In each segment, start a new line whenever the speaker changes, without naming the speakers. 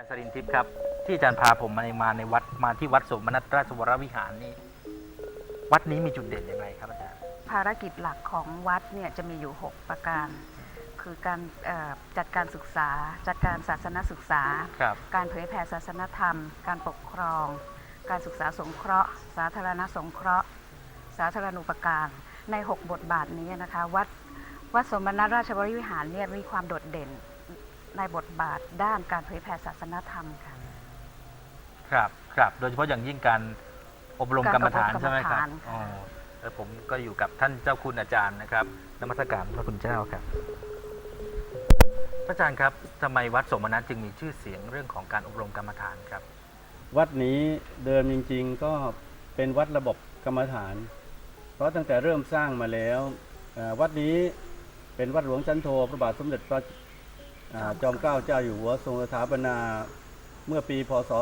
อาจารย์สรินทิพย์ครับ ที่อาจารย์พาผมมาในมาในวัดมาที่วัดสมนัตราชวรวิหารนี่วัดนี้มีจุดเด่นยังไงครับอาจารย์
ภารกิจหลักของวัดเนี่ยจะมีอยู่ 6 ประการ คือการเอ่อจัดการศึกษา จัดการศาสนศึกษา
ครับ
การเผยแผ่ศาสนธรรม การปกครอง การศึกษาสงเคราะห์ สาธารณสงเคราะห์ สาธารณูปการ ใน 6 บทบาทนี้นะคะวัดวัดสมณราชวรวิหารเนี่ยมีความโดดเด่น ในบทบาทด้านการเผยแผ่ศาสนธรรมค่ะ
ครับครับโดยเฉพาะอย่างยิ่งการอบรมกรรมฐาน
การอบรม
ใช่ไหมครับ
กรรมฐานค่ะ
อ๋อแล้วผมก็อยู่กับท่านเจ้าคุณอาจารย์นะครับนมัสการพระคุณเจ้าครับพระอาจารย์ครับทำไมวัดสมนัตจึงมีชื่อเสียงเรื่องของการอบรมกรรมฐานครับ
วัดนี้เดิมจริงๆก็เป็นวัดระบบกรรมฐาน เพราะตั้งแต่เริ่มสร้างมาแล้วเอ่อวัดนี้เป็นวัดหลวงชั้นโทพระบาทสมเด็จพระอ่า จอมเกล้าเจ้าอยู่หัวทรงสถาปนาเมื่อปีพศ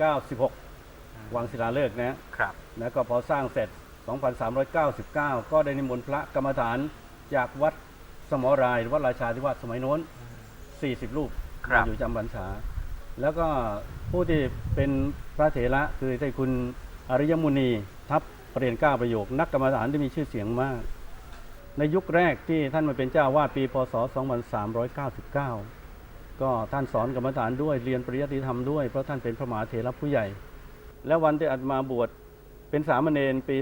2396 วังศิลาฤกษ์นะ
ครับ
แล้วก็พอสร้างเสร็จ 2399 ก็ได้นิมนต์พระกรรมฐานจากวัดสมอรายหรือวัดราชาธิวาสสมัยโน้น 40 รูป
ครับ
มาอยู่จำพรรษา แล้วก็ผู้ที่เป็นพระเถระคือได้คุณอริยมุนีทัพประเรียนเก้าประโยค นักกรรมฐานที่มีชื่อเสียงมาก ในยุคแรกที่ท่านมาเป็นเจ้าวาดปีพศ 2399 ก็ท่านสอนกรรมฐานด้วยเรียนปริยัติธรรมด้วยเพราะท่านเป็นพระมหาเถระผู้ใหญ่ และวันที่อาตมาบวชเป็นสามเณรปี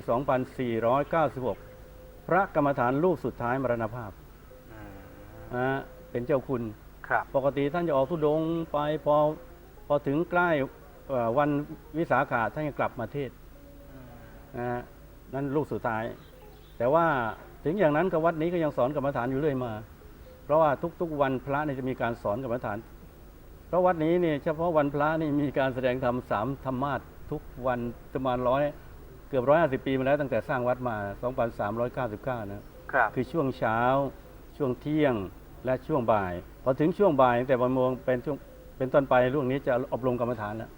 2496 พระกรรมฐานลูกสุดท้ายมรณภาพนะฮะเป็นเจ้าคุณ
ครับ
ปกติท่านจะออกทุดงค์ไปพอพอถึงใกล้เอ่อวันวิสาขาท่านจะกลับมาเทศน์นะฮะนั่นลูกสุดท้าย แต่ว่า ถึงอย่างนั้นกับวัดนี้ก็ยังสอนกรรมฐานอยู่เรื่อยมา เพราะว่าทุกๆวันพระเนี่ยจะมีการสอนกรรมฐาน เพราะวัดนี้เนี่ยเฉพาะวันพระนี่มีการแสดงธรรมสามธรรมาสทุกวันประมาณร้อยเกือบร้อยห้าสิบปีมาแล้วตั้งแต่สร้างวัดมา2399นะ
ครับ
คือช่วงเช้า ช่วงเที่ยงและช่วงบ่ายพอถึงช่วงบ่ายตั้งแต่วันโมงเป็นช่วงเป็นต้นไปเรื่องนี้จะอบรมกรรมฐานแล้ว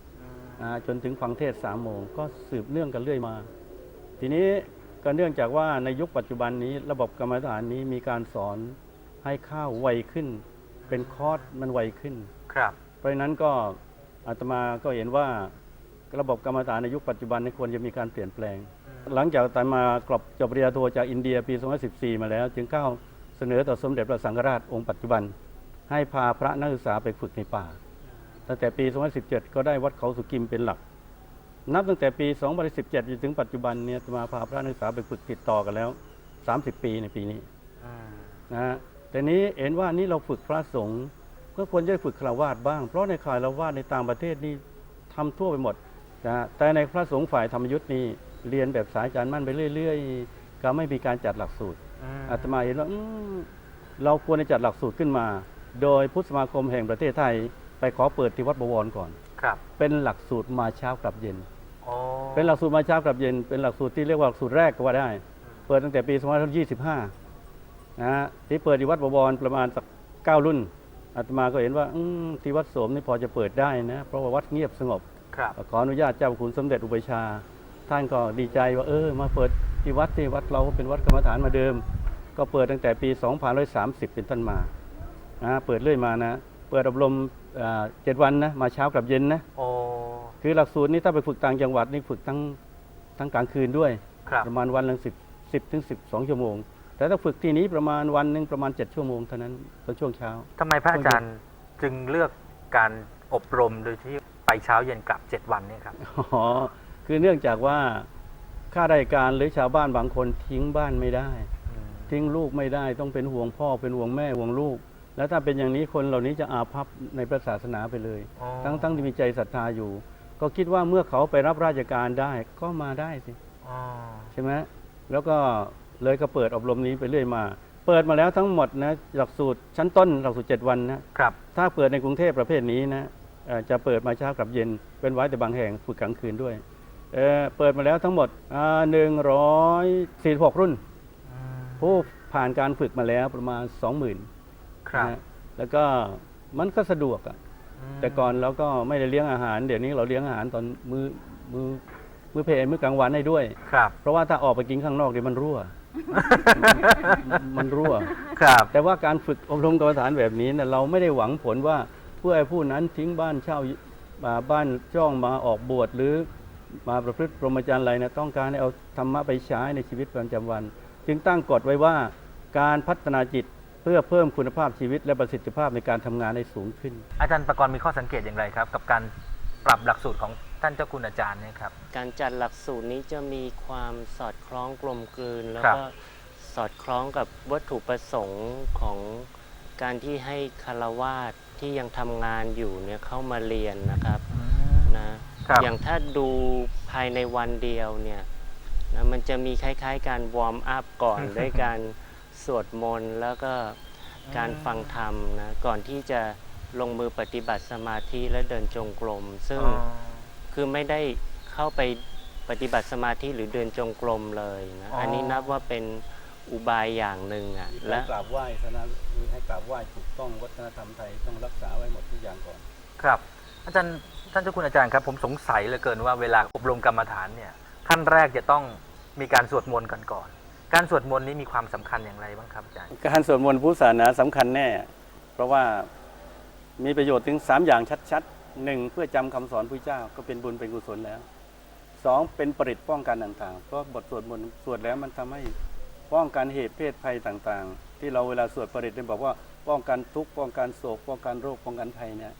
อ่าจนถึงฟังเทศน์สามโมงก็สืบเนื่องกันเรื่อยมา ทีนี้ ก็เนื่องจากว่าในยุคปัจจุบันนี้ ระบบกรรมฐานนี้มีการสอนให้ข้าวไวขึ้น เป็นคอร์สมันไวขึ้น
ครับ
เพราะฉะนั้นก็อาตมาก็เห็นว่าระบบกรรมฐานในยุคปัจจุบันนี้ควรจะมีการเปลี่ยนแปลง หลังจากอาตมากลับจบปริญญาโทจากอินเดียปี 2014 มาแล้ว จึงเข้าเสนอต่อสมเด็จพระสังฆราชองค์ปัจจุบัน ให้พาพระนักศึกษาไปฝึกในป่าตั้งแต่ปี 2017 ก็ได้วัดเขาสุกิมเป็นหลัก นับตั้งแต่ปี 2017จนถึงปัจจุบันเนี่ยอาตมาพาพระนักศึกษาไปฝึกติดต่อกันแล้ว 30 ปีในปีนี้นะฮะแต่นี้เห็นว่านี่เราฝึกพระสงฆ์ก็ควรจะฝึกคารวาสบ้าง เพราะในคารวาสในต่างประเทศนี่ทำทั่วไปหมดนะฮะแต่ในพระสงฆ์ฝ่ายธรรมยุทธ์นี่เรียนแบบสายอาจารย์มั่นไปเรื่อย ๆ ก็ไม่มีการจัดหลักสูตรอาตมาเห็นว่าอืมเราควรจะจัดหลักสูตรขึ้นมา โดยพุทธสมาคมแห่งประเทศไทย ไปขอเปิดที่วัดบวรก่อนครับเป็นหลักสูตรมาเช้ากลับเย็น เป็นหลักสูตรมาเช้ากลับเย็นเป็นหลักสูตรที่เรียกว่าหลักสูตรแรกก็ว่าได้ เปิดตั้งแต่ปี2525นะฮะที่เปิดที่วัดบวรประมาณสักเก้ารุ่นอาตมาก็เห็นว่าอมที่วัดโสมนี่พอจะเปิดได้นะเพราะว่าวัดเงียบสงบ
ครับ
ขออนุญาตเจ้าคุณสมเด็จอุปชฌาย์ท่านก็ดีใจว่าเออ มาเปิดที่วัดที่วัดเราก็เป็นวัดกรรมฐานมาเดิม ก็เปิดตั้งแต่ปี 2530 เป็นต้นมานะเปิดเรื่อยมานะ เปิดอบรมอ่าเจ็ดวันนะ มาเช้ากับเย็นนะ
โอ้
คือหลักสูตรนี้ถ้าไปฝึกต่างจังหวัดนี่ฝึกทั้งทั้งกลางคืนด้วย
ครับ
ประมาณวันละสิบสิบถึงสิบสองชั่วโมง แต่ถ้าฝึกที่นี้ประมาณวันหนึ่งประมาณเจ็ดชั่วโมงเท่านั้นตอนช่วงเช้า
ทำไมพระอาจารย์จึงเลือกการอบรมโดยที่ไปเช้าเย็นกลับ 7 วันเนี่ยครับ
อ๋อคือเนื่องจากว่าข้าราชการหรือชาวบ้านบางคนทิ้งบ้านไม่ได้ ทิ้งลูกไม่ได้ต้องเป็นห่วงพ่อเป็นห่วงแม่ห่วงลูก แล้วถ้าเป็นอย่างนี้คนเหล่านี้จะอาภัพในพระศาสนาไปเลย
อ๋อ
ทั้งทั้งที่มีใจศรัทธาอยู่ ก็คิดว่าเมื่อเขาไปรับราชการได้ก็มาได้สิ
อ๋อ
ใช่ไหมแล้วก็เลยก็เปิดอบรมนี้ไปเรื่อยมา เปิดมาแล้วทั้งหมดนะหลักสูตรชั้นต้นหลักสูตร7วันนะครับถ้าเปิดในกรุงเทพประเภทนี้นะเอ่อจะเปิดมาเช้ากับเย็นเป็นไว้แต่บางแห่งฝึกกลางคืนด้วยเอ่อเปิดมาแล้วทั้งหมดหนึ่งร้อยสี่หกรุ่นผู้ผ่านการฝึกมาแล้วประมาณ20,000
ครับ
นะฮะแล้วก็มันก็สะดวกอะ แต่ก่อนเราก็ไม่ได้เลี้ยงอาหาร เดี๋ยวนี้เราเลี้ยงอาหารตอนมือมือมือเพลมื้อกลางวันให้ด้วย
ครับ
เพราะว่าถ้าออกไปกินข้างนอกเดี๋ยวมันรั่ว มันรั่ว
ครับ
แต่ว่าการฝึกอบรมกรรมฐานแบบนี้เนะเราไม่ได้หวังผลว่าพื่อให้ผู้นั้นทิ้งบ้านเช่ามาบ้านช่องมาออกบวชหรือมาประพฤติพรหมจรรย์อะไรนะต้องการให้เอาธรรมะไปใช้ในชีวิตประจำวัน จึงตั้งกฎไว้ว่าการพัฒนาจิต เพื่อเพิ่มคุณภาพชีวิตและประสิทธิภาพในการทำงานให้สูงขึ้น
อาจารย์ประกรณ์มีข้อสังเกตอย่างไรครับ กับการปรับหลักสูตรของท่านเจ้าคุณอาจารย์เนี่ยครับ
การจัดหลักสูตรนี้จะมีความสอดคล้องกลมกลืน แล้ว
ครับ
ก็สอดคล้องกับวัตถุประสงค์ของการที่ให้คารวาสที่ยังทำงานอยู่เนี่ยเข้ามาเรียนนะครับนะครับอย่างถ้าดูภายในวันเดียวเนี่ยนะมันจะมีคล้ายๆ การวอร์มอัพก่อน ด้วยการ สวดมนต์แล้วก็การฟังธรรมนะก่อนที่จะลงมือปฏิบัติสมาธิและเดินจงกรม ซึ่ง
อ๋อ
คือไม่ได้เข้าไปปฏิบัติสมาธิหรือเดินจงกรมเลยนะ
อ๋ออั
อันนี้นับว่าเป็นอุบายอย่างหนึ่งอะ
และ
และ
กราบไหว้ศาสนาให้กราบไหว้ถูกต้องวัฒนธรรมไทยต้องรักษาไว้หมดทุกอย่างก่อน
ครับ อาจารย์ท่านเจ้าคุณอาจารย์ครับ ผมสงสัยเหลือเกินว่าเวลาอบรมกรรมฐานเนี่ยขั้นแรกจะต้องมีการสวดมนต์กันก่อน การสวดมนต์นี้มีความสำคัญอย่างไรบ้างครับอาจารย์
การสวดมนต์พุทธศาสนาสำคัญแน่ เพราะว่ามีประโยชน์ถึง 3 อย่างชัดๆหนึ่งเพื่อจำคำสอนพระเจ้าก็เป็นบุญเป็นกุศลแล้วสองเป็นปริตป้องกันต่างๆ เพราะบทสวดมนต์สวดแล้วมันทำให้ป้องกันเหตุเพศภัยต่างๆ ที่เราเวลาสวดปริตเนี่ยบอกว่าป้องกันทุกข์ป้องกันโศกป้องกันโรคป้องกันภัยเนี่ย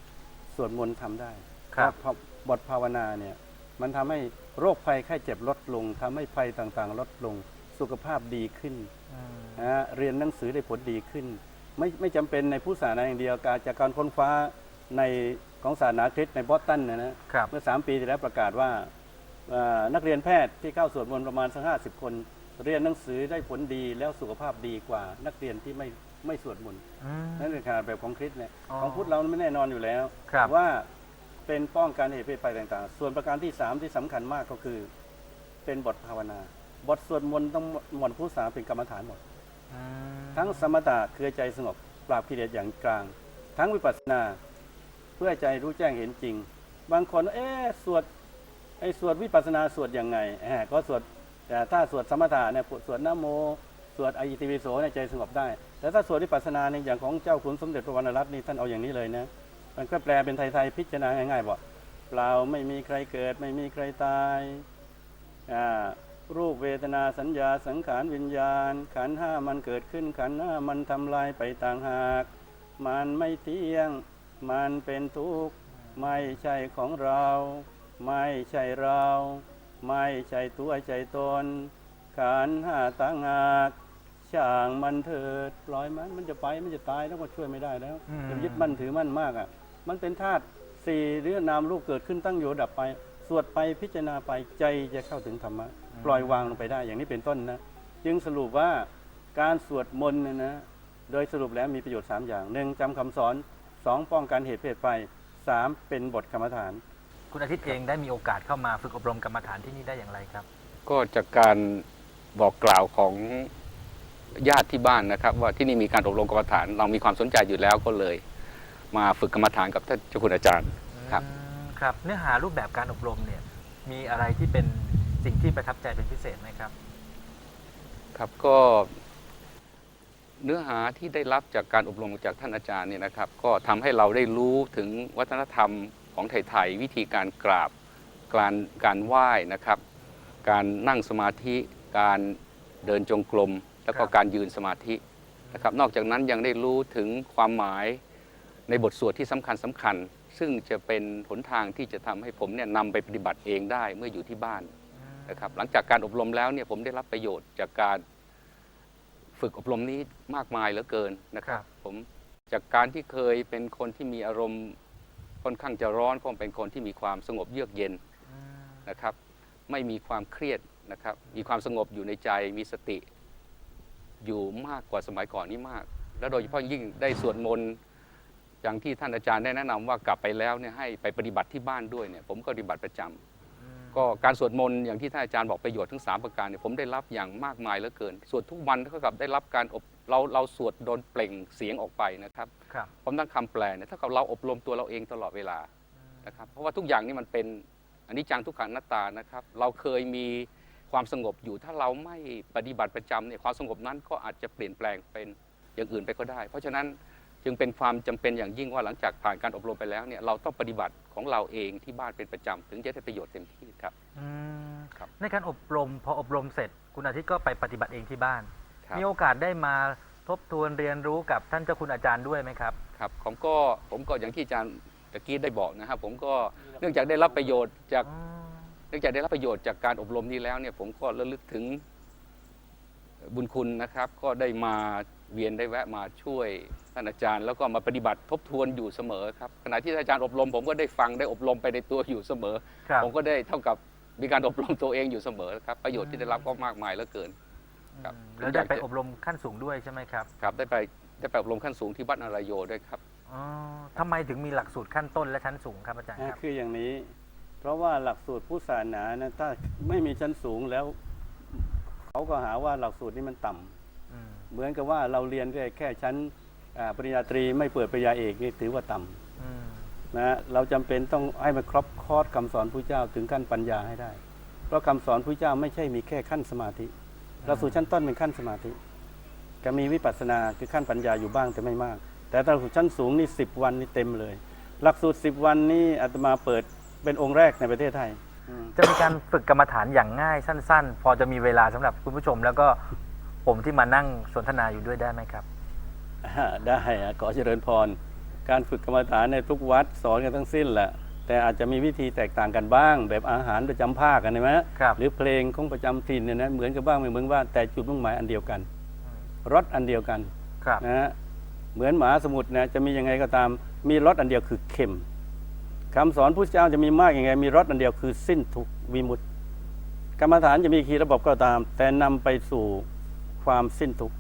สวดมนต์ทำได้
ครับ
เพาะบทภาวนาเนี่ยมันทำให้โรคภัยไข้เจ็บลดลงทำให้ภัยต่างๆ ลดลง สุขภาพดีขึ้นนะฮะเรียนหนังสือได้ผลดีขึ้น ไม่ไม่จำเป็นในผู้ศาสนาอย่างเดียวการจากการค้นคว้าในของศาสนาคริสต์ในบอสตันนะนะครับเมื่อ 3 ปีที่แล้วประกาศว่าเอ่อนักเรียนแพทย์ที่เข้าสวดมนต์ประมาณสักห้าสิบคน เรียนหนังสือได้ผลดีแล้วสุขภาพดีกว่า นักเรียนที่ไม่ไม่สวดมนต์
อืม
นั่นคือขนาดแบบของคริสต์เนี่ย
อ๋อ
ของพุทธเราไม่แน่นอนอยู่แล้ว
ครับ
ว่าเป็นป้องกันเหตุเพศภัยต่าง ๆ ส่วนประการที่สามที่สำคัญมากก็คือ เป็นบทภาวนา บทสวดมนต์ต้องหมดผู้สาเป็นกรรมฐานหมด
อืม
ทั้งสมถะคือใจสงบปราบกิเลสอย่างกลาง ทั้งวิปัสสนา เพื่อใจรู้แจ้งเห็นจริง บางคนเอ๊ะสวดไอ้สวดวิปัสสนาสวดยังไงแหมก็สวดแต่ถ้าสวดสมถะเนี่ยสวดนะโม สวดอิติปิโสเนี่ยใจสงบได้ แต่ถ้าสวดวิปัสสนาเนี่ยอย่างของเจ้าขุนสมเด็จพระวรรณรัตน์นี่ท่านเอาอย่างนี้เลยนะมันก็แปลเป็นไทยๆพิจารณาง่ายๆบอกเปล่าไม่มีใครเกิดไม่มีใครตายอ่า รูปเวทนาสัญญาสังขารวิญญาณ ขันธ์ห้ามันเกิดขึ้นขันธ์ห้ามันทำลายไปต่างหาก มันไม่เที่ยง มันเป็นทุกข์ไม่ใช่ของเรา ไม่ใช่เรา ไม่ใช่ตัวใจตน ขันธ์ห้าต่างหากช่างมันเถิดปล่อยมันมันจะไปมันจะตายแล้วก็ช่วยไม่ได้แล้ว
อืม
จะยึดมั่นถือมั่นมากอะ มันเป็นธาตุสี่หรือนามรูปเกิดขึ้นตั้งอยู่ดับไป สวดไปพิจารณาไปใจจะเข้าถึงธรรมะ ปล่อยวางลงไปได้อย่างนี้เป็นต้นนะจึงสรุปว่าการสวดมนต์เนยนะโดยสรุปแล้วมีประโยชน์ 3 อย่างหนึ่งจำคำสอน 2 ป้องกันเหตุเพศภัย3เป็นบทกรรมฐาน
คุณอาทิตย์เองได้มีโอกาสเข้ามาฝึกอบรมกรรมฐานที่นี่ได้อย่างไรครับ
ก็จากการบอกกล่าวของญาติที่บ้านนะครับ ว่าที่นี่มีการอบรมกรรมฐาน เรามีความสนใจอยู่แล้วก็เลย มาฝึกกรรมฐานกับท่านเจ้าคุณอาจารย์ครับ
อืมครับ เนื้อหารูปแบบการอบรมเนี่ยมีอะไรที่เป็น สิ่งที่ประทับใจเป็นพิเศษไหมครับ
ครับก็เนื้อหาที่ได้รับจากการอบรมจากท่านอาจารย์เนี่ยนะครับ ก็ทำให้เราได้รู้ถึงวัฒนธรรมของไทยๆวิธีการกราบการการไหว้นะครับ การนั่งสมาธิ การเดินจงกรมแล้วก็
ครับ
การยืนสมาธินะครับ นอกจากนั้นยังได้รู้ถึงความหมายในบทสวดที่สำคัญสำคัญ ซึ่งจะเป็นหนทางที่จะทำให้ผมเนี่ยนำไปปฏิบัติเองได้เมื่ออยู่ที่บ้าน นะครับหลังจากการอบรมแล้วเนี่ยผมได้รับประโยชน์จากการฝึกอบรมนี้มากมายเหลือเกินนะครับ
ครับ
ผมจากการที่เคยเป็นคนที่มีอารมณ์ค่อนข้างจะร้อนก็เป็นคนที่มีความสงบเยือกเย็น
อืม
นะครับ ไม่มีความเครียดนะครับ มีความสงบอยู่ในใจมีสติ อยู่มากกว่าสมัยก่อนนี้มาก แล้วโดยเฉพาะยิ่งได้สวดมนต์อย่างที่ท่านอาจารย์ได้แนะนำว่ากลับไปแล้วเนี่ยให้ไปปฏิบัติที่บ้านด้วยเนี่ยผมก็ปฏิบัติประจำ
อืม
ก็การสวดมนต์อย่างที่ท่านอาจารย์บอกประโยชน์ทั้งสามประการเนี่ยผมได้รับอย่างมากมายเหลือเกิน สวดทุกวันเท่ากับได้รับการอบเราเราสวดโดนเปล่งเสียงออกไปนะครับ
ครับ
ผมตั้งคำแปลเนี่ยเท่ากับเราอบรมตัวเราเองตลอดเวลานะครับเพราะว่าทุกอย่างนี่มันเป็นอันนี้จังทุกขังหน้าตานะครับ เราเคยมีความสงบอยู่ถ้าเราไม่ปฏิบัติประจำเนี่ยความสงบนั้นก็อาจจะเปลี่ยนแปลงเป็นอย่างอื่นไปก็ได้ เพราะฉะนั้น จึงเป็นความจำเป็นอย่างยิ่งว่าหลังจากผ่านการอบรมไปแล้วเนี่ยเราต้องปฏิบัติของเราเองที่บ้านเป็นประจำถึงจะได้ประโยชน์เต็มที่ครับ
อืม
ครับ
ในการอบรมพออบรมเสร็จ คุณอาทิตย์ก็ไปปฏิบัติเองที่บ้าน
ครับ
มีโอกาสได้มาทบทวนเรียนรู้กับท่านเจ้าคุณอาจารย์ด้วยไหมครับ
ครับผมก็ผมก็อย่างที่อาจารย์ตะกี้ได้บอกนะครับ ผมก็เนื่องจากได้รับประโยชน์จาก
อืม
เนื่องจากได้รับประโยชน์จากการอบรมนี้แล้วเนี่ยผมก็ระลึกถึงบุญคุณนะครับ ก็ได้มา เวียนได้แวะมาช่วยท่านอาจารย์ แล้วก็มาปฏิบัติทบทวนอยู่เสมอครับขณะที่อาจารย์อบรม ผมก็ได้ฟังได้อบรมไปในตัวอยู่เสมอ
ครับ
ผมก็ได้เท่ากับมีการอบรมตัวเองอยู่เสมอครับประโยชน์ที่ได้รับก็มากมายเหลือเกิน ครับ
แล้วได้ไปอบรมขั้นสูงด้วยใช่ไหมครับ
ครับได้ไปได้ไปอบรมขั้นสูงที่วัดนารายโยด้วยครับ
อ๋อทำไมถึงมีหลักสูตรขั้นต้นและชั้นสูงครับอาจารย์ครับ
คืออย่างนี้ เพราะว่าหลักสูตรผู้ศาสนานะถ้าไม่มีชั้นสูงแล้ว เขาก็หาว่าหลักสูตรนี้มันต่ำ
อืม
เหมือนกับว่าเราเรียนได้แค่ชั้นอ่าปริญญาตรีไม่เปิดปริญญาเอกนี่ถือว่าต่ำ
อืม
นะเราจำเป็นต้องให้มันครบคอร์สคำสอนพระเจ้าถึงขั้นปัญญาให้ได้ เพราะคำสอนพระเจ้าไม่ใช่มีแค่ขั้นสมาธิหลักสูตรชั้นต้นเป็นขั้นสมาธิก็มีวิปัสสนาคือขั้นปัญญาอยู่บ้างแต่ไม่มาก แต่หลักสูตรชั้นสูงนี่สิวันนี่เต็มเลย หลักสูตร10วันนี่อาตมาเปิดเป็นองค์แรกในประเทศไทยอืม
จะมีการฝึกกรรมฐานอย่างง่ายสั้น ๆ พอจะมีเวลาสำหรับคุณผู้ชม แล้วก็ ผมที่มานั่งสนทนาอยู่ด้วยได้ไหมครับ
อ่าได้อะขอเจริญพร การฝึกกรรมฐานในทุกวัดสอนกันทั้งสิ้นแหละแต่อาจจะมีวิธีแตกต่างกันบ้าง แบบอาหารประจำภาคกันใช่ไหม
ครับ
หรือเพลงของประจำถิ่นเนี่ยนะเหมือนกันบ้างไม่เหมือนบ้างแต่จุดมุ่งหมายอันเดียวกันรสอันเดียวกัน
ครับ
นะฮะเหมือนหมหาสมุทรนะจะมียังไงก็ตามมีรสอันเดียวคือเค็มคำสอนพุทธเจ้าจะมีมากยังไง มีรสอันเดียวคือสิ้นทุกข์วิมุตติกรรมฐานจะมีกี่ระบบก็ตาม แต่นำไปสู่ ความสิ้นทุกข์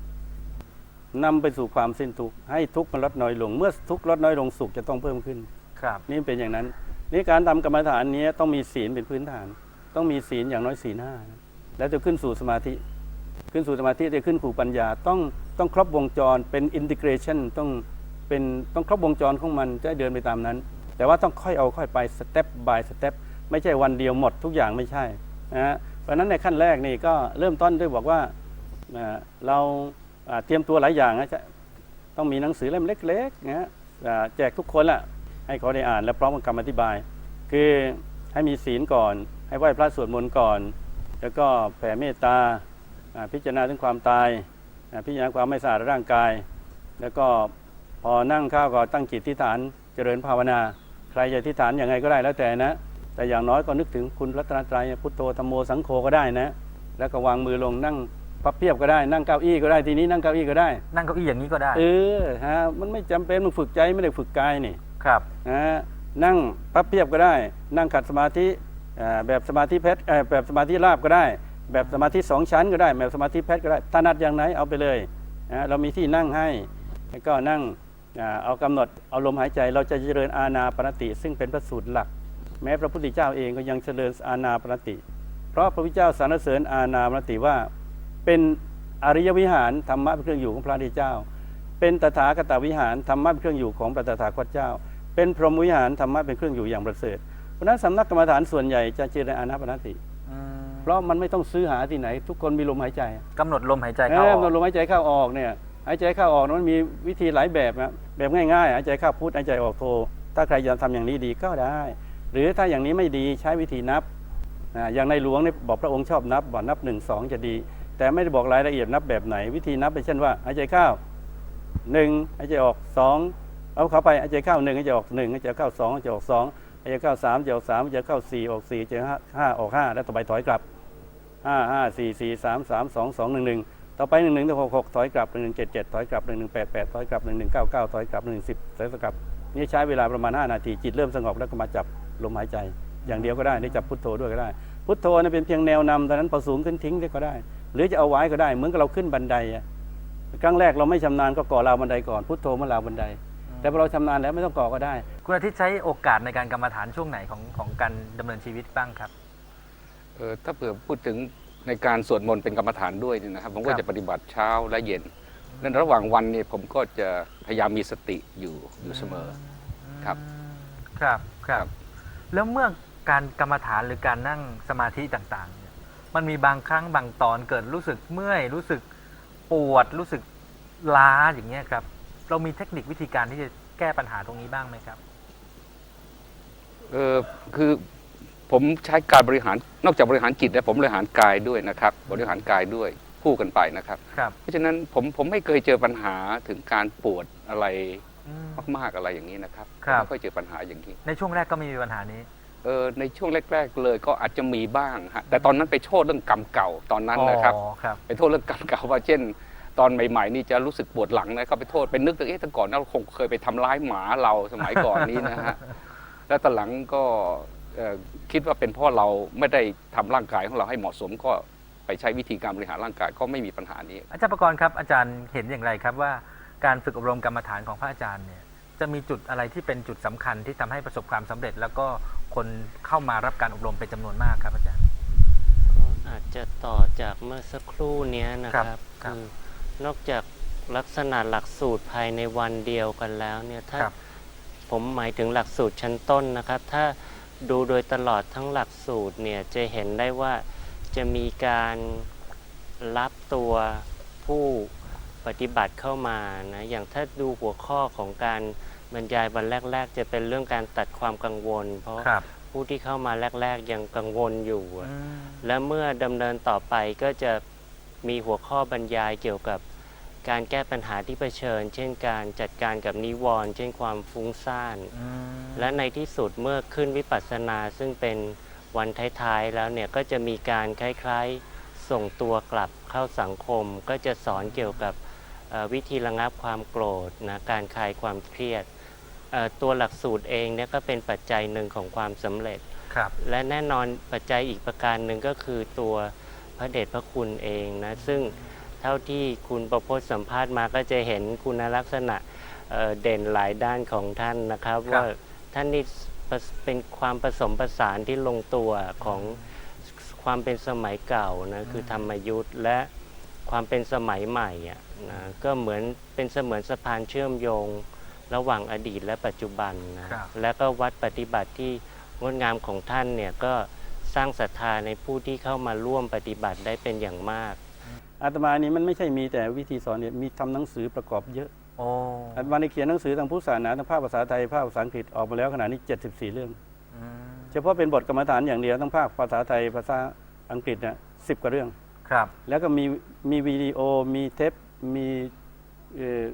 นำไปสู่ความสิ้นทุกข์ให้ทุกข์มันลดน้อยลง เมื่อทุกข์ลดน้อยลงสุขจะต้องเพิ่มขึ้น
ครับ
นี่เป็นอย่างนั้นนี่การทำกรรมฐานนี้ต้องมีศีลเป็นพื้นฐาน ต้องมีศีลอย่างน้อยศีลห้านะแล้วจะขึ้นสู่สมาธิ ขึ้นสู่สมาธิจะขึ้นสู่ปัญญาต้องต้องครบวงจรเป็นอินทิเกรชันต้องเป็นต้องครบวงจรของมันจะได้เดินไปตามนั้น แต่ว่าต้องค่อยเอาค่อยไปสเต็ปบายสเต็ปไม่ใช่วันเดียวหมดทุกอย่างไม่ใช่นะฮะเพราะฉะนั้นในขั้นแรกนี่ก็เริ่มต้นด้วยบอกว่าอ่า เราเตรียมตัวหลายอย่างนะจะต้องมีหนังสือเล่มเล็กๆนะฮะแจกทุกคนละให้เขาได้อ่านและพร้อมกับคำอธิบาย คือให้มีศีลก่อน ให้ไหว้พระสวดมนต์ก่อน แล้วก็แผ่เมตตาพิจารณาถึงความตาย พิจารณาความไม่สะอาดร่างกาย แล้วก็พอนั่งข้าวก็ตั้งจิตที่ฐานเจริญภาวนา ใครจะที่ฐานอย่างไงก็ได้แล้วแต่นะ แต่อย่างน้อยก็นึกถึงคุณรัตนตรัยพุทโธธรรมโมสังโฆก็ได้นะ แล้วก็วางมือลงนั่ง พับเพียบก็ได้นั่งเก้าอี้ก็ได้ทีนี้นั่งเก้าอี้ก็ได้
นั่งเก้าอี้อย่างนี้ก็ได้
เออฮะมันไม่จำเป็นมันฝึกใจไม่ได้ฝึกกายนี่
ครับ
นะฮะนั่งพับเพียบก็ได้ นั่งขัดสมาธิอ่าแบบสมาธิเพชรเอ่อแบบสมาธิราบก็ได้ แบบสมาธิสองชั้นก็ได้ แบบสมาธิเพชรก็ได้ถนัดอย่างไหนเอาไปเลยนะเรามีที่นั่งให้แล้วก็นั่งอ่าเอากำหนดเอาลมหายใจเราจะเจริญอาณาปณติ ซึ่งเป็นพระสูตรหลัก แม้พระพุทธเจ้าเองก็ยังเจริญอาณาปณติ เพราะพระพุทธเจ้าสรรเสริญอาณาปณติว่า เป็นอริยวิหารธรรมะเป็นเครื่องอยู่ของพระพุทธเจ้า เป็นตถาคตวิหารธรรมะเป็นเครื่องอยู่ของพระตถาคตเจ้า เป็นพรหมวิหารธรรมะเป็นเครื่องอยู่อย่างประเสริฐเพราะฉะนั้นสำนักกรรมฐานส่วนใหญ่จะเจริญอานาปนสติ
อืม
เพราะมันไม่ต้องซื้อหาที่ไหน ทุกคนมีลมหายใจ
กำหนดลมหายใจเข้าอ
เอ
อ
อกลมหายใจเข้าออกเนี่ยหายใจเข้าออกนั้นมันมีวิธีหลายแบบนะแบบง่ายๆหายใจเข้าพุทหายใจออกโท ถ้าใครจะทำอย่างนี้ดีก็ได้ หรือถ้าอย่างนี้ไม่ดีใช้วิธีนับอ่าอย่างในหลวงเนี่ยบอกพระองค์ชอบนับบอกนับหนึ่งสองจะดี แต่ไม่ได้บอกรายละเอียดนับแบบไหน วิธีนับเป็นเช่นว่าหายใจเข้าหนึ่งหายใจออกสองเอาเข้าไปหายใจเข้าหนึ่งหายใจออกหนึ่งหายใจเข้าสองหายใจออกสองหายใจเข้าสามหายใจออกสามหายใจเข้าสี่ออกสี่หายใจห้าออกห้าแล้วต่อไปถอยกลับห้าห้าสี่สี่สามสามสองสองหนึ่งหนึ่งต่อไปหนึ่งหนึ่งหกหกถอยกลับหนึ่งหนึ่งเจ็ดเจ็ดถอยกลับหนึ่งหนึ่งแปดแปดถอยกลับหนึ่งหนึ่งเก้าเก้าถอยกลับหนึ่งสิบถอยกลับนี่ใช้เวลาประมาณห้านาทีจิตเริ่มสงบแล้วก็มาจับลมหายใจ อย่างเดียวก็ได้ได้จับพุทโธด้วยก็ได้ พุทโธนะเป็นเพียงแนวนำตอนนั้นพอสูงขึ้นทิ้งได้ก็ได้ หรือจะเอาไว้ก็ได้ เหมือนกับเราขึ้นบันไดอะครั้งแรกเราไม่ชำนาญก็ก่อราวบันไดก่อนพุทโธเมื่อราวบันได แต่พอเราชำนาญแล้วไม่ต้องก่อก็ได้
คุณอาทิตย์ใช้โอกาสในการกรรมฐานช่วงไหนของของการดำเนินชีวิตบ้างครับ
เออถ้าเผื่อพูดถึงในการสวดมนต์เป็นกรรมฐานด้วยเนี่ยนะครับ ผมก็
ครับ
จะปฏิบัติเช้าและเย็นในระหว่างวันเนี่ยผมก็จะพยายามมีสติอยู่อยู่เสมอครับ
ครับครั
ครับบ
แล้วเมื่อการกรรมฐานหรือการนั่งสมาธิต่างๆเนี่ย มันมีบางครั้งบางตอนเกิดรู้สึกเมื่อย รู้สึกปวด รู้สึกล้าอย่างเงี้ยครับ เรามีเทคนิควิธีการที่จะแก้ปัญหาตรงนี้บ้างไหมครับ
เออคือผมใช้การบริหารนอกจากบริหารจิตแล้วผมบริหารกายด้วยนะครับ บริหารกายด้วยคู่กันไปนะครับ
ครับ
เพราะฉะนั้นผมผมไม่เคยเจอปัญหาถึงการปวดอะไร
อืม
มากๆอะไรอย่างนี้นะครับ
ครับ
ไม่ค่อยเจอปัญหาอย่างนี้
ในช่วงแรกก็ไม่มีปัญหานี้
เออในช่วงแรก ๆ เลยก็อาจจะมีบ้างฮะแต่ตอนนั้นไปโทษเรื่องกรรมเก่าตอนนั้นนะครับ
อ๋อครับ
ไปโทษเรื่องกรรมเก่าว่าเช่น ตอนใหม่ๆ นี่จะรู้สึกปวดหลังนะก็ไปโทษไปนึกถึงเอ๊ะแต่ก่อนเราคงเคยไปทำร้ายหมาเราสมัยก่อนนี้นะฮะ แล้วตอนหลังก็เอ่อคิดว่าเป็นเพราะเราไม่ได้ทำร่างกายของเราให้เหมาะสมก็ไปใช้วิธีการบริหารร่างกายก็ไม่มีปัญหานี้
อาจารย์ประกรณ์ครับอาจารย์เห็นอย่างไรครับว่าการฝึกอบรมกรรมฐานของพระอาจารย์เนี่ย จะมีจุดอะไรที่เป็นจุดสำคัญที่ทำให้ประสบความสำเร็จ แล้วก็คนเข้ามารับการอบรมเป็นจำนวนมากครับอาจารย์
ก็อาจจะต่อจากเมื่อสักครู่เนี้ยนะค
ครั
รับ
บครับ
คือนอกจากลักษณะหลักสูตรภายในวันเดียวกันแล้วเนี่ยถ้า
ครับ
ผมหมายถึงหลักสูตรชั้นต้นนะครับ ถ้าดูโดยตลอดทั้งหลักสูตรเนี่ยจะเห็นได้ว่าจะมีการรับตัวผู้ปฏิบัติเข้ามานะอย่างถ้าดูหัวข้อของการ บรรยายวันแรก ๆ จะเป็นเรื่องการตัดความกังวล เพราะ
ครับ
ผู้ที่เข้ามาแรก ๆ ยังกังวลอยู่อะ
อืม
และเมื่อดำเนินต่อไปก็จะมีหัวข้อบรรยายเกี่ยวกับการแก้ปัญหาที่เผชิญ เช่นการจัดการกับนิวรณ์เช่นความฟุ้งซ่าน
อืม
และในที่สุดเมื่อขึ้นวิปัสสนาซึ่งเป็นวันท้ายๆแล้วเนี่ยก็จะมีการคล้ายๆ ส่งตัวกลับเข้าสังคม ก็จะสอนเกี่ยวกับเอ่อวิธีระงับความโกรธนะการคลายความเครียดเอ่อ ตัวหลักสูตรเองเนี่ยก็เป็นปัจจัยหนึ่งของความสำเร็จ
ครับ
และแน่นอนปัจจัยอีกประการหนึ่งก็คือตัวพระเดชพระคุณเองนะซึ่งเท่าที่คุณประพจน์สัมภาษณ์มาก็จะเห็นคุณลักษณะเอ่อเด่นหลายด้านของท่านนะครับ
ครับ
ว่าท่านนี่ประเป็นความผสมผสานที่ลงตัวของความเป็นสมัยเก่านะคือธรรมยุทธ์และความเป็นสมัยใหม่อะนะก็เหมือนเป็นเสมือนสะพานเชื่อมโยง ระหว่างอดีตและปัจจุบันนะครับและก็วัดปฏิบัติที่งดงามของท่านเนี่ยก็สร้างศรัทธาในผู้ที่เข้ามาร่วมปฏิบัติได้เป็นอย่างมาก
อาตมานี่มันไม่ใช่มีแต่วิธีสอนเนี่ยมีทำหนังสือประกอบเยอะ
โอ้
อาตมาในเขียนหนังสือทางพุทธศาสนาทางภาคภาษาไทยภาคภาษาอังกฤษออกมาแล้วขนาดนี้ 74 เรื่อง
อืม
เฉพาะเป็นบทกรรมฐานอย่างเดียวทั้งภาคภาษาไทยภาษาอังกฤษเนี่ยสิบกว่าเรื่อง
ครับ
แล้วก็มีมีวิดีโอมีเทปมีเอ่อ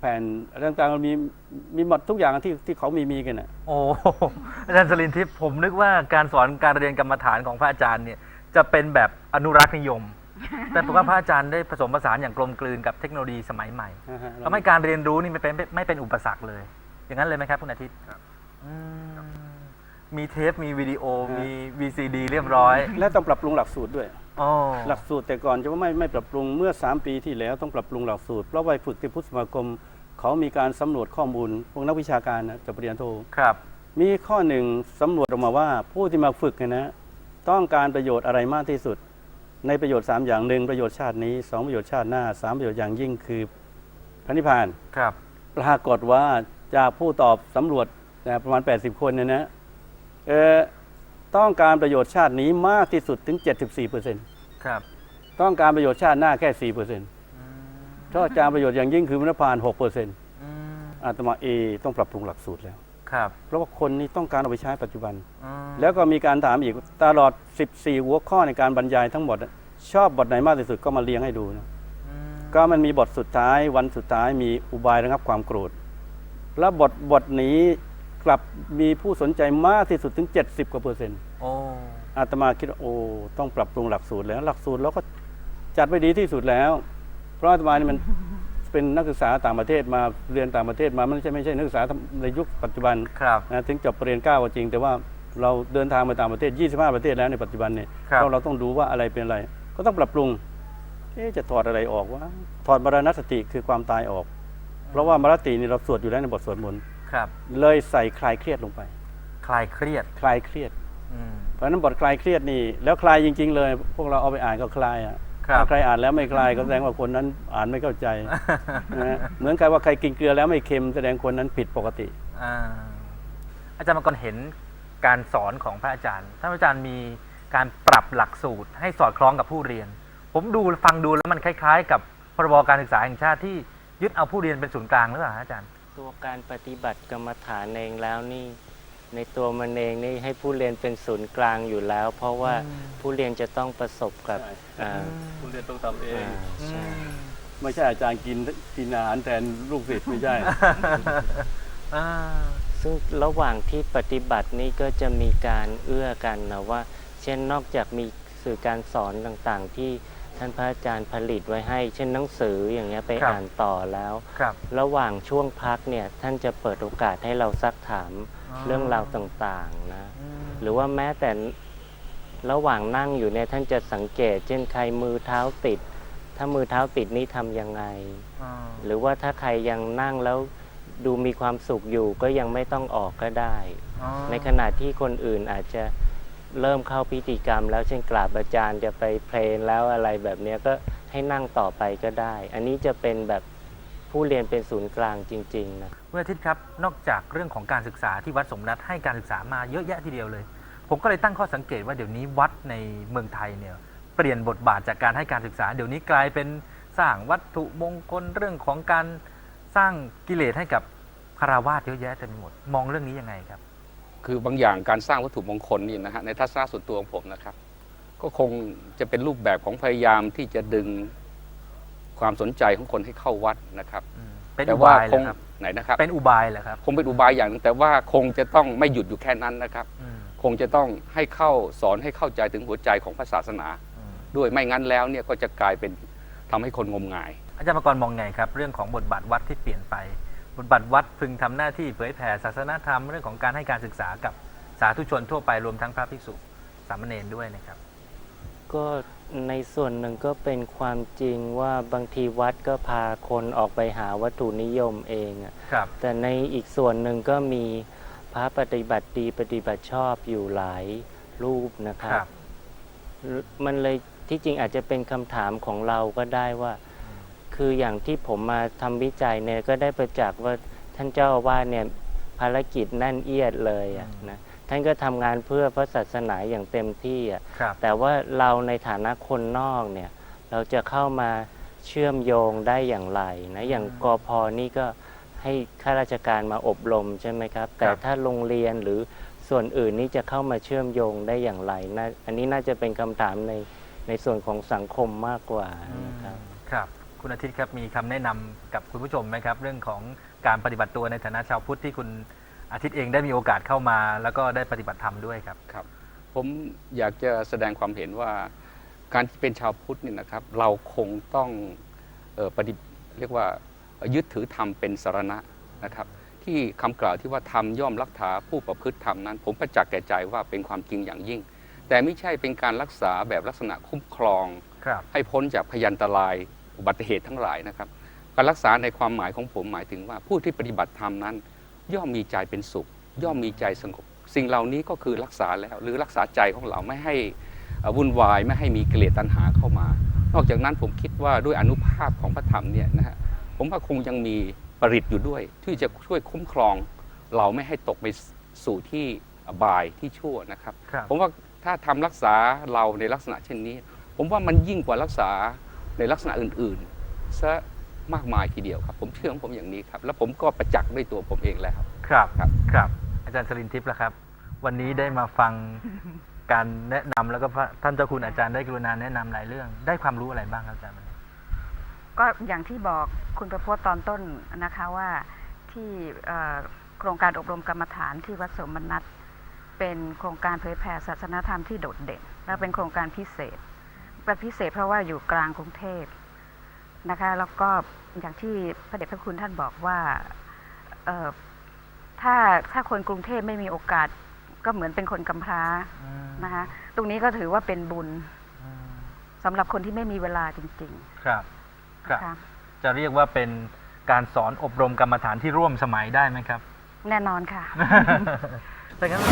แผ่นอะไรต่างๆมีมีหมดทุกอย่างที่ที่เขามีมีกันน่ะ
โอ้ อาจารย์สลินทิพย์ผมนึกว่าการสอนการเรียนกรรมฐานของพระอาจารย์เนี่ยจะเป็นแบบอนุรักษ์นิยม แต่ผมว่าพระอาจารย์ได้ผสมผสานอย่างกลมกลืนกับเทคโนโลยีสมัยใหม่
นะฮะ
ทำให้การเรียนรู้นี่ไม่เป็นไม่เป็นอุปสรรคเลย อย่างนั้นเลยไหมครับคุณอาทิตย์อืมมีเทปมีวิดีโอมี VCD เรียบร้อย
และต้องปรับปรุงหลักสูตรด้วย
โอ้
หลักสูตรแต่ก่อนจะว่าไม่ไม่ปรับปรุงเมื่อ 3 ปีที่แล้วต้องปรับปรุงหลักสูตร เพราะว่าฝึกที่พุทธสมาคม เขามีการสำรวจข้อมูลพวกนักวิชาการนะจบปริญญาโท
ครับ
มีข้อหนึ่งสำรวจออกมาว่าผู้ที่มาฝึกเนี่ยนะต้องการประโยชน์อะไรมากที่สุด ในประโยชน์ 3 อย่างหนึ่งประโยชน์ชาตินี้ 2 ประโยชน์ชาติหน้า 3 ประโยชน์อย่างยิ่งคือพระนิพพาน
ครับ
ปรากฏว่าจากผู้ตอบสำรวจนะประมาณ 80 คนเนี่ยนะเออ ต้องการประโยชน์ชาตินี้มากที่สุดถึง 74%
ครับ
ต้องการประโยชน์ชาติหน้าแค่ 4%ถ้าการประโยชน์อย่างยิ่งคือพระนิพพาน6%
อืม
อาตมาเอต้องปรับปรุงหลักสูตรแล้ว
ครับ
เพราะว่าคนนี้ต้องการเอาไปใช้ปัจจุบัน
อืม
แล้วก็มีการถามอีกตลอด 14 หัวข้อในการบรรยายทั้งหมดอะชอบบทไหนมากที่สุดก็มาเรียงให้ดูนะ
อืม
ก็มันมีบทสุดท้ายวันสุดท้ายมีอุบายระงับความโกรธ แล้วบทบทนี้ กลับมีผู้สนใจมากที่สุดถึง 70 กว่าเปอร์เซ็นต์
โอ้
อาตมาคิดว่าโอ้ต้องปรับปรุงหลักสูตรแล้วหลักสูตรเราก็จัดไว้ดีที่สุดแล้ว เพราะอาตมานี่มันเป็นนักศึกษาต่างประเทศมาเรียนต่างประเทศมามันไม่ใช่ไม่ใช่นักศึกษาในยุคปัจจุบัน
ครับ
นะถึงจบปรริญญาเก้าก็จริง แต่ว่าเราเดินทางมาต่างประเทศ 25 ประเทศแล้วในปัจจุบันเนี่ย
ครับ
เราเราต้องดูว่าอะไรเป็นอะไร ก็ต้องปรับปรุงเอ๊ะจะถอดอะไรออกว่าถอดมรณสติคือความตายออก เพราะว่ามรณสตินี่เราสวดอยู่แล้วในบทสวดมนต์
ครับ
เลยใส่คลายเครียดลงไป
คลายเครียด
คลายเครียด
อืม
เพราะฉะนั้นบทคลายเครียดนี่แล้วคลายจริง ๆ เลย พวกเราเอาไปอ่านก็คลายอะ
ครับ
ถ้าใครอ่านแล้วไม่คลายก็แสดงว่าคนนั้นอ่านไม่เข้าใจนะฮะเหมือนกับว่าใครกินเกลือแล้วไม่เค็มแสดงคนนั้นผิดปกติ
อ่าอาจารย์มังกรเห็นการสอนของพระอาจารย์ท่านอาจารย์มีการปรับหลักสูตร ให้สอดคล้องกับผู้เรียน ผมดูฟังดูแล้วมันคล้าย ๆ กับพรบการศึกษาแห่งชาติที่ยึดเอาผู้เรียนเป็นศูนย์กลางหรือเปล่าฮะอาจารย์
ตัวการปฏิบัติกรรมฐานเองแล้วนี่ ในตัวมันเองนี่ให้ผู้เรียนเป็นศูนย์กลางอยู่แล้ว เพราะว่า
อืม
ผู้เรียนจะต้องประสบกับ
ใช่
อ่า
คุณเรียนต้องทำเอง
อ่าใช่
ไม่ใช่อาจารย์กินกินอาหารแทนลูกศิษย์ไม่ใช่
อ่า
ซึ่งระหว่างที่ปฏิบัตินี่ก็จะมีการเอื้อกันนะว่า เช่นนอกจากมีสื่อการสอนต่างๆ ที่ ท่านพระอาจารย์ผลิตไว้ให้ เช่นหนังสืออย่างเงี้ยไปอ่านต่อแล้ว
ครับ
ระหว่างช่วงพักเนี่ยท่านจะเปิดโอกาสให้เราซักถาม
อ๋อ
เรื่องราวต่างๆนะ
อืม
หรือว่าแม้แต่ระหว่างนั่งอยู่เนี่ยท่านจะสังเกต เช่นใครมือเท้าติด ถ้ามือเท้าติดนี่ทำยังไง
อ่า
หรือว่าถ้าใครยังนั่งแล้วดูมีความสุขอยู่ก็ยังไม่ต้องออกก็ได้
อ๋อ
ในขณะที่คนอื่นอาจจะ เริ่มเข้าพิธีกรรม แล้วเช่นกราบอาจารย์จะไปเพลนแล้วอะไรแบบนี้ก็ให้นั่งต่อไปก็ได้ อันนี้จะเป็นแบบผู้เรียนเป็นศูนย์กลางจริงๆนะ
เมื่ออาทิตย์ครับนอกจากเรื่องของการศึกษาที่วัดสมนัตให้การศึกษามาเยอะแยะทีเดียวเลย ผมก็เลยตั้งข้อสังเกตว่าเดี๋ยวนี้วัดในเมืองไทยเนี่ยเปลี่ยนบทบาทจากการให้การศึกษา เดี๋ยวนี้กลายเป็นสร้างวัตถุมงคลเรื่องของการสร้างกิเลสให้กับคารวาสเยอะแยะเต็มไปหมด มองเรื่องนี้ยังไงครับ
คือบางอย่างการสร้างวัตถุมงคลนี่นะฮะในทัศนะส่วนตัวของผมนะครับ ก็คงจะเป็นรูปแบบของพยายามที่จะดึงความสนใจของคนให้เข้าวัดนะครับ
อืมเป็น
แต่
อุ
ว่า
บายเห
ค
รงอครับ
ไหนนะครับ
เป็นอุบายเหรอครับ
คงเป็นอุบายอย่างหนึงแต่ว่าคงจะต้องไม่หยุดอยู่แค่นั้นนะครับ
อืม
คงจะต้องให้เข้าสอนให้เข้าใจถึงหัวใจของพระศาสนา
อืม
ด้วยไม่งั้นแล้วเนี่ยก็จะกลายเป็นทำให้คนงมงาย
อาจารย์มกรมองไงครับ เรื่องของบทบาทวัดที่เปลี่ยนไป บทบาทวัดพึงทำหน้าที่เผยแผ่ศาสนธรรมเรื่องของการให้การศึกษากับสาธุชนทั่วไปรวมทั้งพระภิกษุสามเณรด้วยนะครับ
ก็ในส่วนหนึ่งก็เป็นความจริงว่าบางทีวัดก็พาคนออกไปหาวัตถุนิยมเองอะ
ครับ
แต่ในอีกส่วนหนึ่งก็มีพระปฏิบัติดีปฏิบัติชอบอยู่หลายรูปนะค
ค
รั
รับบ
มันเลยที่จริงอาจจะเป็นคำถามของเราก็ได้ว่า คืออย่างที่ผมมาทำวิจัยเนี่ยก็ได้ประจักษ์ว่าท่านเจ้าอาวาสเนี่ยภารกิจแน่นเอียดเลยอะ
อืม
นะท่านก็ทำงานเพื่อพระศาสนาอย่างเต็มที่อะ
ครับ
แต่ว่าเราในฐานะคนนอกเนี่ยเราจะเข้ามาเชื่อมโยงได้อย่างไรนะอย่าง
อืม
กอพนี่ก็ให้ข้าราชการมาอบรมใช่ไหมครับ แต่
ครับ
ถ้าโรงเรียนหรือส่วนอื่นนี่จะเข้ามาเชื่อมโยงได้อย่างไรนะอันนี้น่าจะเป็นคำถามในในส่วนของสังคมมากกว่านะครับ
ครับ คุณอาทิตย์ครับมีคำแนะนำกับคุณผู้ชมไหมครับ เรื่องของการปฏิบัติตัวในฐานะชาวพุทธที่คุณอาทิตย์เองได้มีโอกาสเข้ามา แล้วก็ได้ปฏิบัติธรรมด้วยครับ
ครับ ผมอยากจะแสดงความเห็นว่า การที่เป็นชาวพุทธนี่นะครับ เราคงต้องเออปฏิเรียกว่ายึดถือธรรมเป็นสารณะนะครับ ที่คำกล่าวที่ว่าธรรมย่อมรักษาผู้ประพฤติธรรมนั้น ผมประจักษ์แก่ใจว่าเป็นความจริงอย่างยิ่ง แต่ไม่ใช่เป็นการรักษาแบบลักษณะคุ้มครอง
ครับ
ให้พ้นจากพยันตราย อุบัติเหตุทั้งหลายนะครับ การรักษาในความหมายของผมหมายถึงว่าผู้ที่ปฏิบัติธรรมนั้น ย่อมมีใจเป็นสุข ย่อมมีใจสงบ สิ่งเหล่านี้ก็คือรักษาแล้วหรือรักษาใจของเราไม่ให้เอ่อวุ่นวายไม่ให้มีกิเลสตัณหาเข้ามา นอกจากนั้นผมคิดว่าด้วยอนุภาพของพระธรรมเนี่ยนะฮะผมว่าคงยังมีปริตอยู่ด้วย ที่จะช่วยคุ้มครอง เราไม่ให้ตกไปสู่ที่อบายที่ชั่วนะครับ
ครับ
ผมว่าถ้าทำรักษาเราในลักษณะเช่นนี้ ผมว่ามันยิ่งกว่ารักษา ในลักษณะอื่นๆซะมากมายทีเดียวครับ ผมเชื่อของผมอย่างนี้ครับ แล้วผมก็ประจักษ์ด้วยตัวผมเองแล้ว
ครับ
ครับ
ครับ อาจารย์สลินทิพย์ละครับ วันนี้ได้มาฟังการแนะนำแล้วก็พระท่านเจ้าคุณอาจารย์ได้กรุณาแนะนำหลายเรื่อง ได้ความรู้อะไรบ้างครับอาจารย์วันนี้
ก็อย่างที่บอกคุณประพจน์ตอนต้นนะคะว่าที่เอ่อโครงการอบรมกรรมฐานที่วัดสมนัตเป็นโครงการเผยแผ่ศาสนธรรมที่โดดเด่น และเป็นโครงการพิเศษ เป็นพิเศษเพราะว่าอยู่กลางกรุงเทพนะคะ แล้วก็อย่างที่พระเดชพระคุณท่านบอกว่าเอ่อถ้าถ้าคนกรุงเทพไม่มีโอกาส ก็เหมือนเป็นคนกำพร้า
อืม
นะคะ ตรงนี้ก็ถือว่าเป็นบุญ
อืม
สำหรับคนที่ไม่มีเวลาจริง
ครับ
ๆ
ครับ
นะคะ
จะเรียกว่าเป็นการสอนอบรมกรรมฐานที่ร่วมสมัยได้ไหมครับ
แน่นอนค่ะ
ดังนั้น